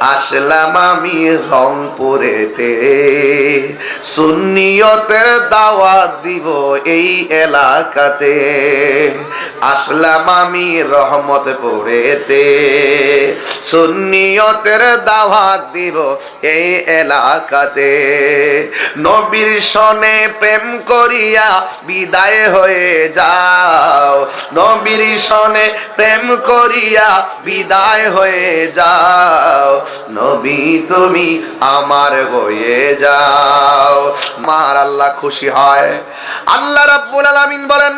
আসলাম আমি রংপুরেতে। সুন্নিয়তের দাওয়াত দিব এই এলাকাতে। আসলাম আমি রহমতপুরেতে। সুন্নিয়তের দাওয়াত দিব এই এলাকাতে। নবীর সনে প্রেম করিয়া বিদায় হয়ে যাও। নবীর সনে প্রেম করিয়া বিদায় হয়ে যাও। নবী তুমি আমার হয়ে যাও মার আল্লাহ খুশি হয় আল্লাহ রাব্বুল আলামিন বলেন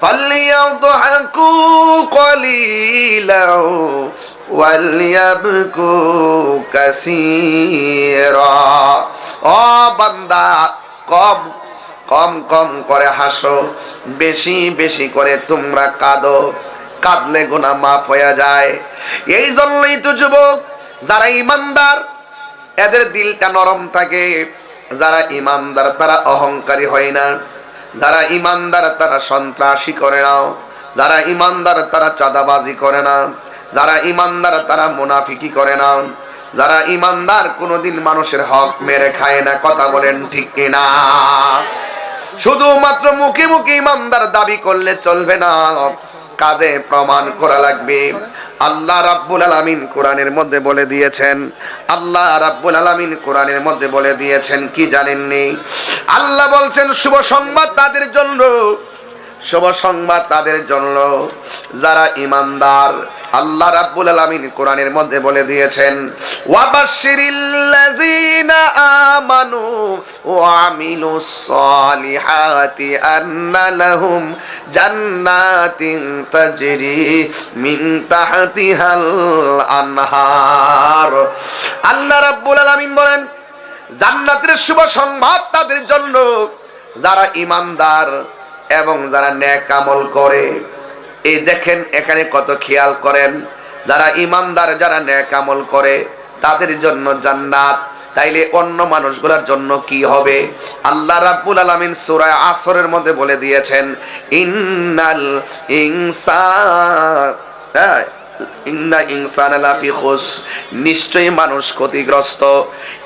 فليضحكوا قليلا وليبكوا كثيرا ও বান্দা কম কম কম করে হাসো বেশি বেশি করে তোমরা কাঁদো কাঁদলে গোনা মাফ হয়ে যায় এই জন্যই তো যুবক যারা ইমানদার, এদের দিলটা নরম থাকে। যারা ইমানদার, তারা অহংকারী হয় না। যারা ইমানদার, তারা সন্ত্রাসী করে না। যারা ইমানদার, তারা চাঁদাবাজি করে না। যারা ইমানদার, তারা মুনাফিকি করে না। যারা ইমানদার, কোনোদিন মানুষের হক মেরে খায় না। কথা বলেন ঠিক কিনা? শুধুমাত্র মুখে মুখে ইমানদার দাবি করলে চলবে না। কাজে প্রমাণ করা লাগবে। আল্লাহ রাব্বুল আলামিন কোরআনের মধ্যে বলে দিয়েছেন, আল্লাহ রাব্বুল আলামিন কোরআনের মধ্যে বলে দিয়েছেন, কি জানেননি? আল্লাহ বলছেন, শুভ সংবাদ তাদের জন্য। শুভ সংবাদ তাদের জন্য। যারা ইমানদার আল্লাহ রাব্বুল আলামিন কোরআনের মধ্যে বলে দিয়েছেন, ওয়াবাশশিরিল্লাযীনা আমানু ওয়া আমিলুস সালিহাতি আন্না লাহুম জান্নাতিন তাজরি মিন তাহতিহাল আনহার। আল্লাহ রাব্বুল আলামিন বলেন, জান্নাতের শুভ সংবাদ তাদের জন্য। যারা ইমানদার এবং যারা ন্যাক আমল করে এই দেখেন এখানে কত খেয়াল করেন। যারা ইমানদার যারা ন্যাক আমল করে তাদের জন্য জান্নাত। তাইলে অন্য মানুষগুলোর জন্য কি হবে? আল্লাহ রাব্বুল আলামিন সূরা আসরের মধ্যে বলে দিয়েছেন ইন্নাল ইনসান হ্যাঁ, ইন্না ইনসানা লাফি খুস নিশ্চয়ই মানুষ ক্ষতিগ্রস্ত।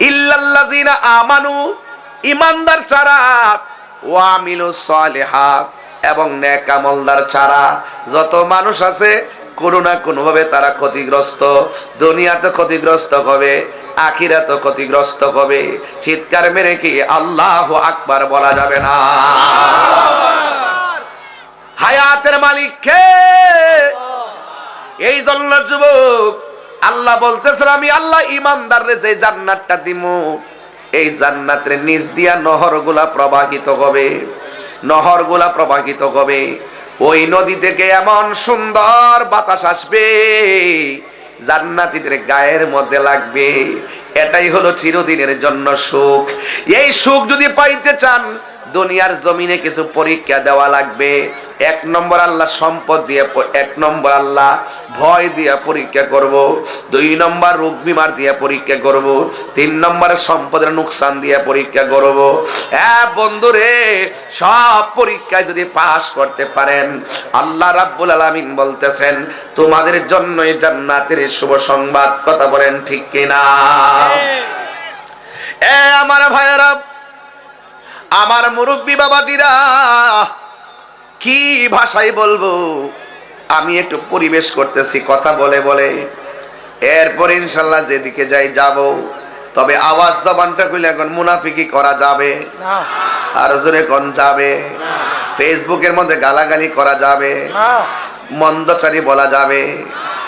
ইল্লাল্লাযিনা আমানু ইমানদার ছাড়া ওয়ামিলু সালিহা। এবং নেক আমলদার ছাড়া যত মানুষ আছে, কোনো না কোনোভাবে তারা ক্ষতিগ্রস্ত, দুনিয়াতে ক্ষতিগ্রস্ত হবে, আখিরাতে ক্ষতিগ্রস্ত হবে। চিৎকার মেরে কি আল্লাহ আকবার বলা যাবে না? হায়াতের মালিক কে? এই জন্য যুবক, আল্লাহ বলতেছেন, আমি আল্লাহ ইমানদাররে যে জান্নাতটা দিমু, এই জান্নাতের নিচ দিয়া নহরগুলা প্রবাহিত হবে। নহরগুলা প্রবাহিত হবে। ওই নদী থেকে এমন সুন্দর বাতাস আসবে, জান্নাতীদের গায়ের মধ্যে লাগবে। এটাই হলো চিরদিনের জন্য সুখ। এই সুখ যদি পাইতে চান দুনিয়ার জমিনে কিছু পরীক্ষা দেওয়া লাগবে। এক নম্বর আল্লাহ সম্পদ দিয়ে এক নম্বর আল্লাহ ভয় দিয়ে পরীক্ষা করব। দুই নম্বর রোগ বিমার দিয়ে পরীক্ষা করব। তিন নম্বরে সম্পদের নুকসান দিয়ে পরীক্ষা করব। হ্যাঁ বন্ধুরে সব পরীক্ষায় যদি পাশ করতে পারেন আল্লাহ রাব্বুল আলামিন বলতেছেন তোমাদের জন্যই জান্নাতের শুভ সংবাদ। কথা বলেন ঠিক কিনা? এ আমার ভাইয়েরা আমার মুরব্বী বাবা বাবাটিরা কি ভাষায় বলব? আমি একটু পরিবেশ করতেছি কথা বলে বলে। এরপর ইনশাল্লাহ যেদিকে যাই যাব। তবে আওয়াজ জবানটা কইলে এখন মুনাফিকি করা যাবে। আর জোরে কোন যাবে? ফেসবুকের মধ্যে গালাগালি করা যাবে। মন্দচারী বলা যাবে।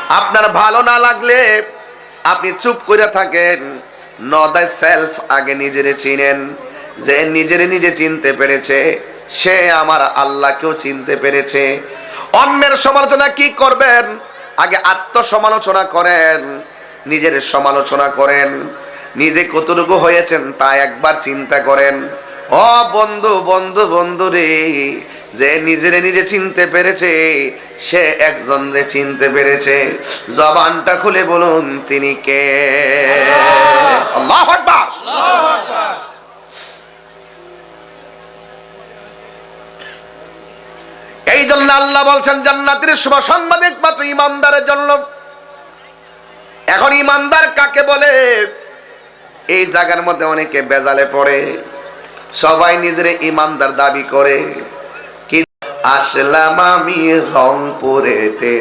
আপনার ভালো না লাগলে আপনি চুপ করে থাকেন। নদায় সেলফ আগে নিজেরে চিনেন। যে নিজেরে নিজে চিনতে পেরেছে সে আমার আল্লাহকেও চিনতে পেরেছে। অন্যের সমালোচনা কি করবেন? আগে আত্মসমালোচনা করেন নিজের সমালোচনা করেন। নিজে কতটুকু হয়েছেন তা একবার চিন্তা করেন। ও বন্ধু বন্ধু বন্ধু রে যে নিজেরে নিজে চিনতে পেরেছে সে একজন রে চিনতে পেরেছে। জবানটা খুলে বলুন তিনি কে? আল্লাহু আকবার। এই জন্য আল্লাহ বলছেন, জান্নাতের শুভ সংবাদ একমাত্র ইমানদারের জন্য। এখন ইমানদার কাকে বলে? এই জায়গার মধ্যে অনেকে বেজালে পড়ে, সবাই নিজের ইমানদার দাবি করে। আসলাম আমি রংপুরেতে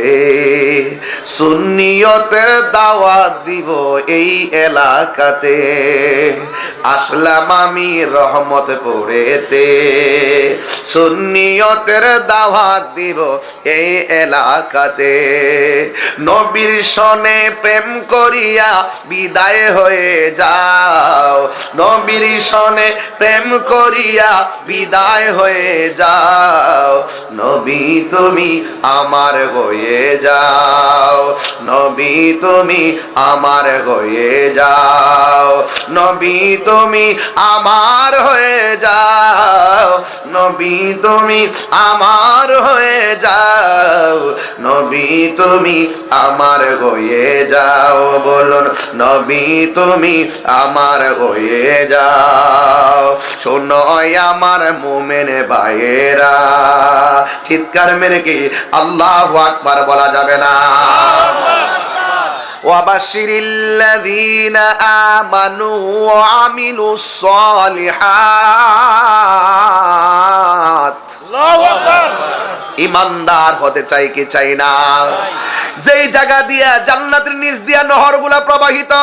সুন্নিয়তের দাওয়াত দিব এই এলাকাতে। আসলাম আমি রহমতপুরেতে সুন্নিয়তের দাওয়াত দিব এই এলাকাতে। নবীর সনে প্রেম করিয়া বিদায় হয়ে যাও। নবীর সনে প্রেম করিয়া বিদায় হয়ে যাও। নবী তুমি আমার হয়ে যাও। নবী তুমি আমার হয়ে যাও। নবী তুমি আমার হয়ে যাও। নবী তুমি আমার হয়ে যাও। নবী তুমি আমার হয়ে যাও বলুন, নবী তুমি আমার হয়ে যাও। শোনো আমার মোমেন ভাইয়েরা, চিৎকার মেরে কি আল্লাহ আকবার বলা যাবে না? وبشر الذين آمنوا وعملوا الصالحات ইমানদার হতে চাই কি চাই না যেই জায়গা দিয়া জান্নাতের নিচ দিয়া নহরগুলা প্রবাহিত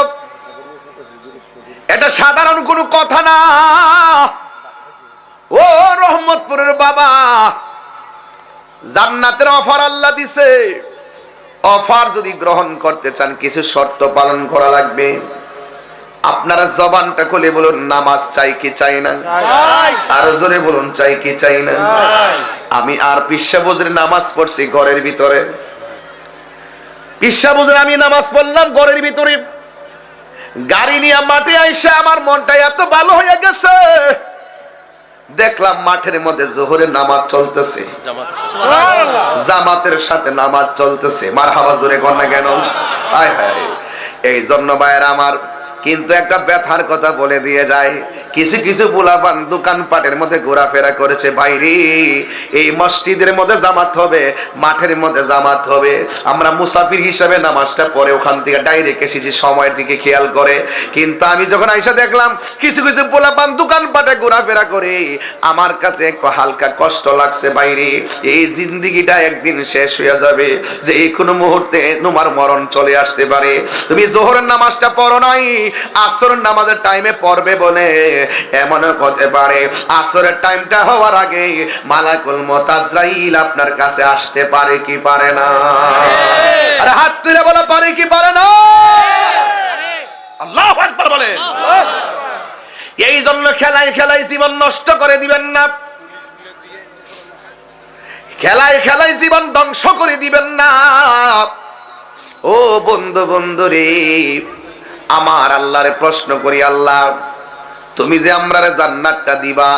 এটা সাধারণ কোনো কথা না ও রহমতপুরের বাবা জান্নাতের অফার আল্লাহ দিছে অফার যদি গ্রহণ করতে চান কিছু শর্ত পালন করা লাগবে। আপনারা জবানটা খুলে বলুন নামাজ চাই কি চাই না? আরও জোরে বলুন চাই কি চাই না? আমি আর পিসা বজরে নামাজ পড়ছি ঘরের ভিতরে। পিসা বজরে আমি নামাজ পড়লাম ঘরের ভিতরে। গাড়ি নিয়ে মাঠে আইসে আমার মনটা এত ভালো হয়ে গেছে। দেখলাম মাঠের মধ্যে জোহরের নামাজ চলতেছে। জামাতের সাথে নামাজ চলতেছে। মার হাবা জোরে কন্যা কেন? হায় হায়। এই জন্য ভাইয়ের আমার কিন্তু একটা ব্যথার কথা বলে দিয়ে যায়। কিছু কিছু বুলাবান দোকান পাটের মধ্যে ঘোরাফেরা করেছে বাইরে এই মসজিদের মধ্যে জামাত হবে, মাঠের মধ্যে জামাত হবে। আমরা মুসাফির হিসাবে নামাজটা পরে ওখান থেকে ডাইরেক্ট এসেছি, সময়ের দিকে খেয়াল করে। কিন্তু আমি যখন আইসা দেখলাম, কিছু কিছু পোলাপান দোকান পাটে ঘোরাফেরা করে, আমার কাছে একটু হালকা কষ্ট লাগছে বাইরে এই জিন্দিগিটা একদিন শেষ হয়ে যাবে। যে এই কোনো মুহূর্তে তোমার মরণ চলে আসতে পারে। তুমি জোহরের নামাজটা পড়ো নাই আসরের নামাজের টাইমে পড়বে বলে। এমন হতে পারে আসরের টাইমটা হওয়ার আগে মালাকুল মতাজরাইল আপনার কাছে আসতে পারে কি পারে না? আরে হাত তুলে বলা পারে কি পারে না? আল্লাহ আকবার বলে। এই জন্য খেলায় খেলায় জীবন নষ্ট করে দিবেন না। খেলায় খেলায় জীবন ধ্বংস করে দিবেন না। ও বন্ধু বন্ধু রে আমার আল্লাহরে প্রশ্ন করি আল্লাহ তুমি যে আমরারে জান্নাতটা দিবা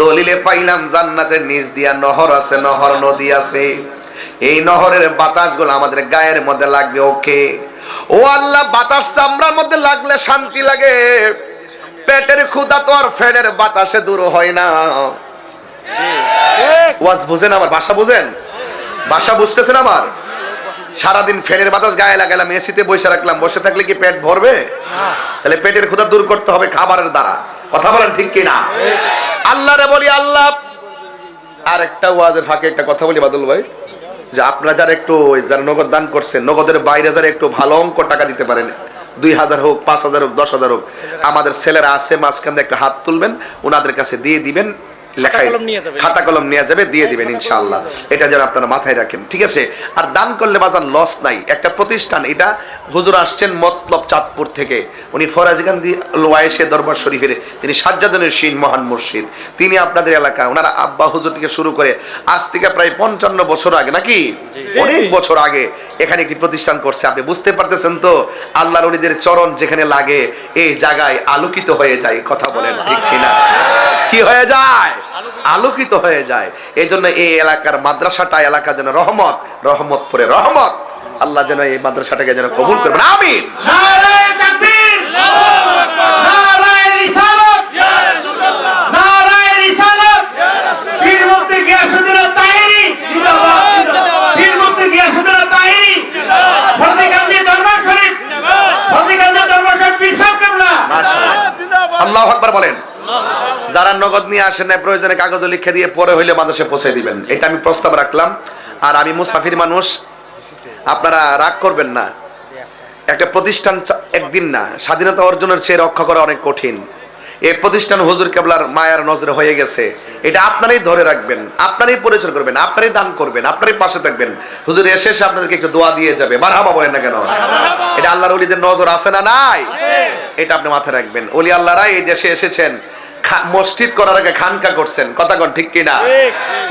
দলিলে পাইলাম জান্নাতের নিচ দিয়া নহর আছে নহর নদী আছে। এই নহরের বাতাসগুলো আমাদের গায়ের মধ্যে লাগবে ওকে? ও আল্লাহ বাতাস চামড়ার মধ্যে লাগলে শান্তি লাগে। পেটের ক্ষুদা তো আর ফ্যানের বাতাসে দূর হয় না। ওয়াজ বুঝেন আমার ভাষা বুঝেন? ভাষা বুঝতেছেন আমার? সারাদিন ফ্যানের বাতাস গায়ে লাগালাম এসিতে বসে রাখলাম, বসে থাকলে কি পেট ভরবে? তাহলে পেটের ক্ষুধা দূর করতে হবে খাবারের দ্বারা। কথা বলেন ঠিক কিনা? আল্লাহ রে বলি, আল্লাহ। আর একটা ওয়াজের ফাঁকে একটা কথা বলি, বাদল ভাই। যে আপনারা যারা একটু, যারা নগদ দান করছেন, নগদের বাইরে যারা একটু ভালো অঙ্ক টাকা দিতে পারেন, দুই হাজার হোক, পাঁচ হাজার হোক, দশ হাজার হোক, আমাদের ছেলেরা আছে মাঝখান একটা হাত তুলবেন, ওনাদের কাছে দিয়ে দিবেন লেখাই। খাতা কলম নিয়ে যাবে দিয়ে দিবেন ইনশাআল্লাহ। এটা যেন আপনারা মাথায় রাখেন ঠিক আছে? আর দান করলে বাজার লস নাই। একটা প্রতিষ্ঠান এটা হুজুর আসছেন মতলব চাঁদপুর থেকে। উনি ফরাজগান্ধী ওয়াইসে দরবার শরীফের তিনি সাজ্জাদনের শীন মহান মুর্শিদ। তিনি আপনাদের এলাকা ওনারা আব্বা হুজুর থেকে শুরু করে আজ থেকে প্রায় পঞ্চান্ন বছর আগে নাকি? অনেক বছর আগে এখানে একটি প্রতিষ্ঠান করছে। আপনি বুঝতে পারতেছেন তো? আল্লাহ রলিদের চরণ যেখানে লাগে এই জায়গায় আলোকিত হয়ে যায় কথা বলেন ঠিক কিনা? কি হয়ে যায়? আলোকিত হয়ে যায়। এই জন্য এই এলাকার মাদ্রাসাটা, এলাকা যেন রহমত রহমত পরে রহমত। আল্লাহ যেন এই মাদ্রাসাটাকে যেন কবুল করবেন। আমিন। নারায়ে আল্লাহ আকবার বলেন। যারা নগদ নিয়ে আসেন না প্রয়োজনে কাগজ লিখে দিয়ে পরে হইলে মানুষে পৌঁছে দিবেন। এটা আমি প্রস্তাব রাখলাম। আর আমি মুসাফির মানুষ, আপনারা রাগ করবেন না। একটা প্রতিষ্ঠান একদিন না, স্বাধীনতা অর্জনের চেয়ে রক্ষা করা অনেক কঠিন। এই প্রতিষ্ঠান হুজুর কেবলার মায়ার নজরে হয়ে গেছে। এটা আপনারাই ধরে রাখবেন আপনারই পরিচয় করবেন আপনারই দান করবেন আপনারই পাশে থাকবেন। হুজুর এসে এসে আপনাদেরকে একটু দোয়া দিয়ে যাবে। মারহাবা বলেন না কেন? এটা আল্লাহর ওলিদের নজর আছে না নাই? এটা আপনি মাথায় রাখবেন। ওলি আল্লাহরাই এই দেশে এসেছেন। মসজিদ করার আগে খানকা করছেন। কথা কন ঠিক কিনা?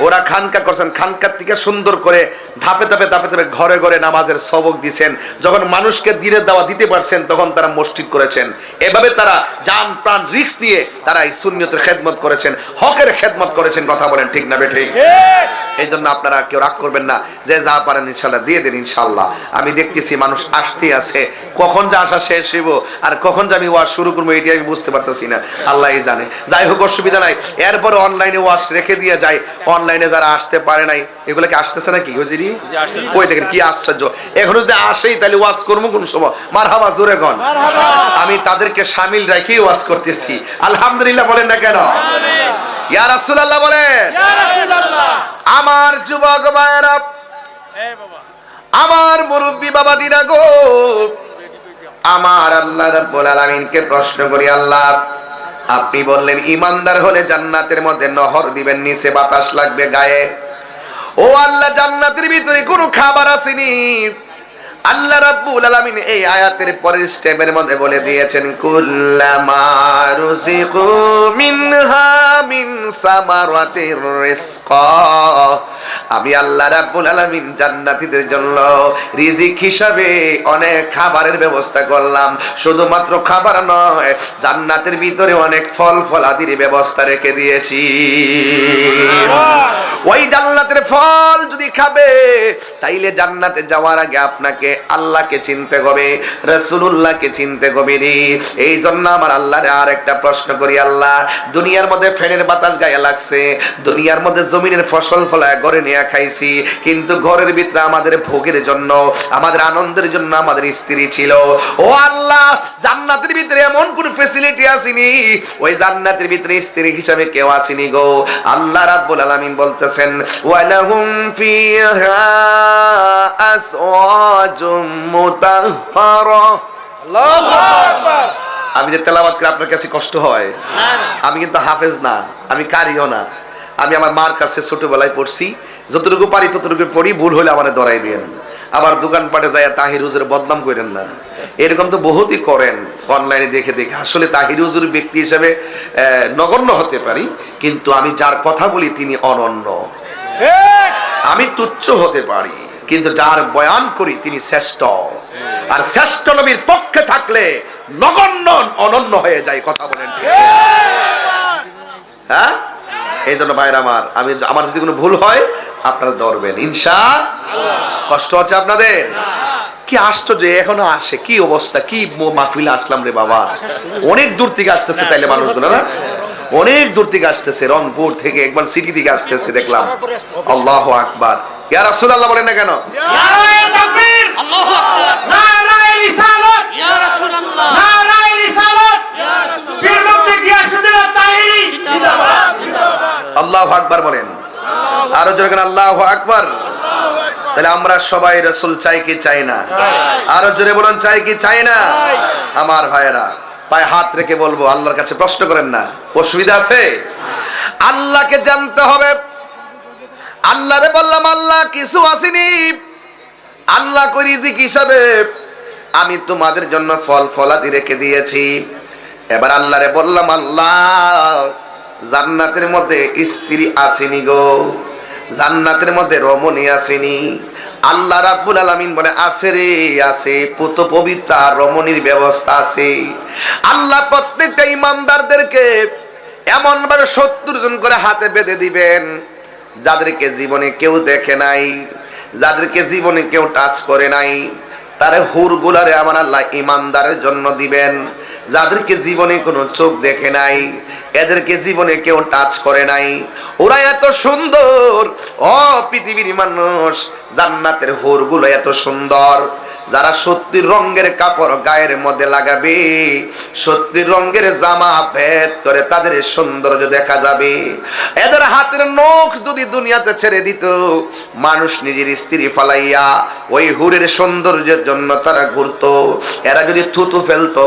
ওরা খানকা করছেন। খানকার থেকে সুন্দর করে ধাপে ধাপে ধাপে ধাপে ঘরে ঘরে নামাজের সবক দিছেন। যখন মানুষকে দিনের দাওয়া দিতে পারছেন তখন তারা মসজিদ করেছেন। এভাবে তারা জান প্রাণ রিস্ক নিয়ে তারা এই শূন্যতের খেদমত করেছেন। হকের খেদমত করেছেন কথা বলেন ঠিক না বেঠিক এই জন্য আপনারা কেউ রাগ করবেন না। যে যা পারেন ইনশাল্লাহ দিয়ে দিন ইনশাল্লাহ। আমি দেখতেছি মানুষ আসতেই আছে। কখন যে আসা শেষ হইব আর কখন যে আমি ওয়াজ শুরু করব এটি আমি বুঝতে পারতেছি না। আল্লাহই জানে। যাই হোক অসুবিধা নাই। এরপরে অনলাইনে ওয়াজ রেখে দিয়ে যায় অনলাইনে যারা আসতে পারে নাই এগুলো কি আসতেছে নাকি হুজিরি ওই দেখেন কি আশ্চর্য। এখনও যদি আসেই তাহলে ওয়াজ করব কোন সময়? মার হাবা জোরে গন আমি তাদেরকে সামিল রেখেই ওয়াজ করতেছি। আলহামদুলিল্লাহ বলেন না কেন? ইয়া রাসূলুল্লাহ বলেন। আমার যুবক ভাইয়েরা আমার মুরব্বী বাবা দিরা গো আমার আল্লাহ রাব্বুল আলামিনকে প্রশ্ন করি আল্লাহ আপনি বললেন, ইমানদার হলে জান্নাতের মধ্যে নহর দিবেন, নিচে বাতাস লাগবে গায়ে। ও আল্লাহ, জান্নাতের ভিতরে কোনো খাবার আসেনি। আল্লাহ রাব্বুল আলামিন এই আয়াতের পরের স্টেপের মধ্যে বলে দিয়েছেন, কুল্লামা রুজিকু মিনহা মিন সামারাতির রিজকা আমি আল্লাহ রাব্বুল আলামিন জান্নাতীদের জন্য রিজিক হিসাবে অনেক খাবারের ব্যবস্থা করলাম। শুধুমাত্র খাবার নয় জান্নাতের ভিতরে অনেক ফল ফলাদির ব্যবস্থা রেখে দিয়েছি। ওই জান্নাতের ফল যদি খাবে তাইলে জান্নাতে যাওয়ার আগে আপনাকে আল্লাহকে চিনতে হবে রসুল্লাহকে চিনতে হবে রে। এই জন্য আমার আল্লাহরে আর একটা প্রশ্ন করি আল্লাহ দুনিয়ার মধ্যে ফ্যানের বাতাস গায়ে লাগছে দুনিয়ার মধ্যে জমিনের ফসল ফলায় ঘরে নিয়ে খাইছি। কিন্তু ঘরের ভিতরে আমাদের ভোগের জন্য আমাদের আনন্দের জন্য আমাদের স্ত্রী ছিল। ও আল্লাহ জান্নাতের ভিতরে এমন কোন ফেসিলিটি আসেনি? ওই জান্নাতের ভিতরে স্ত্রী হিসাবে কেউ আসেনি গো। আল্লাহ রাব্বুল আলামিন বলতেছেন ওয়ালাহুম ফিহা আসওয়াজুম মুতাহহারা। আল্লাহু আকবার। আমি যে তেলাওয়াত করে আপনার কাছে কষ্ট হয়। আমি কিন্তু হাফেজ না আমি কারিও না। আমি আমার মার কাছে ছোটবেলায় পড়ছি। যতটুকু পারি ততটুকু পড়ি, ভুল হলে আমার ধরাই দিয়েন আবার দোকানপাটে যায় তাহির হুজুর বদনাম করেন না। এরকম তো বহুতই করেন অনলাইনে দেখে দেখে। আসলে তাহির হুজুর ব্যক্তি হিসেবে নগণ্য হতে পারি, কিন্তু আমি যার কথা বলি তিনি অনন্য। আমি তুচ্ছ হতে পারি, কিন্তু যার বয়ান করি তিনি শ্রেষ্ঠ। আর শ্রেষ্ঠ নবীর পক্ষে থাকলে নগণ্য অনন্য হয়ে যায়, কথা বলেন হ্যাঁ? এই জন্য ভাইরা আমার আমি আমার যদি কোনো ভুল হয় আপনারা ধরবেন। ইনশা কষ্ট হচ্ছে আপনাদের? কি আশ্চর্য এখনও আসে। কি অবস্থা কি মো- মাহফিলে আসলাম রে বাবা। অনেক দূর থেকে আসতেছে তাইলে মানুষগুলো না? অনেক দূর থেকে আসতেছে রংপুর থেকে একবার সিটি থেকে আসতেছে দেখলাম। আল্লাহ আকবার। ইয়া রাসূলুল্লাহ বলেন না কেন? আল্লাহ আকবার বলেন। আরও জোরে কেন আল্লাহ আকবার। তাহলে আমরা সবাই রসুল চাই কি চাই না? আরও জোরে বলুন, চাই কি চাই না? আমার ভাইয়েরা, পায়ে হাত রেখে বলব, আল্লাহর কাছে প্রশ্ন করেন না। অসুবিধা আছে? আল্লাহকে জানতে হবে। আল্লাহরে বললাম, আল্লাহ কিছু আসেনি। আল্লাহ করি রিজিক হিসাবে? আমি তোমাদের জন্য ফল ফলাদি রেখে দিয়েছি। এবার আল্লাহরে বললাম, আল্লাহ জান্নাতের মধ্যে স্ত্রী আসেনি গো। জান্নাতের মধ্যে রমণী আসেনি। আল্লাহ রাব্বুল আলামিন বলে আছে রে আছে পুত পবিত্র রমণীর ব্যবস্থা আছে। আল্লাহ প্রত্যেকটা ইমানদারদেরকে এমন ভাবে সত্তর জন করে হাতে বেঁধে দিবেন, যাদেরকে জীবনে কেউ দেখে নাই, যাদেরকে জীবনে কেউ টাচ করে নাই। তারে হুর গুলারে আমার আল্লাহ ইমানদারের জন্য দিবেন। যাদেরকে জীবনে কোনো চোখ দেখে নাই, এদেরকে জীবনে কেউ টাচ করে নাই। ওরা এত সুন্দর ও পৃথিবীর মানুষ, জান্নাতের হুরগুলো এত সুন্দর। যারা সত্যির রঙের কাপড় গায়ের মধ্যে লাগাবে সত্যির রঙের জামা ভেদ করে তাদের সৌন্দর্য দেখা যাবে। এদের হাতের নখ যদি দুনিয়াতে ছেড়ে দিত, মানুষ নিজের স্ত্রী ফালাইয়া ওই হুরের সৌন্দর্যের জন্য তারা ঘুরতো। এরা যদি থুতু ফেলতো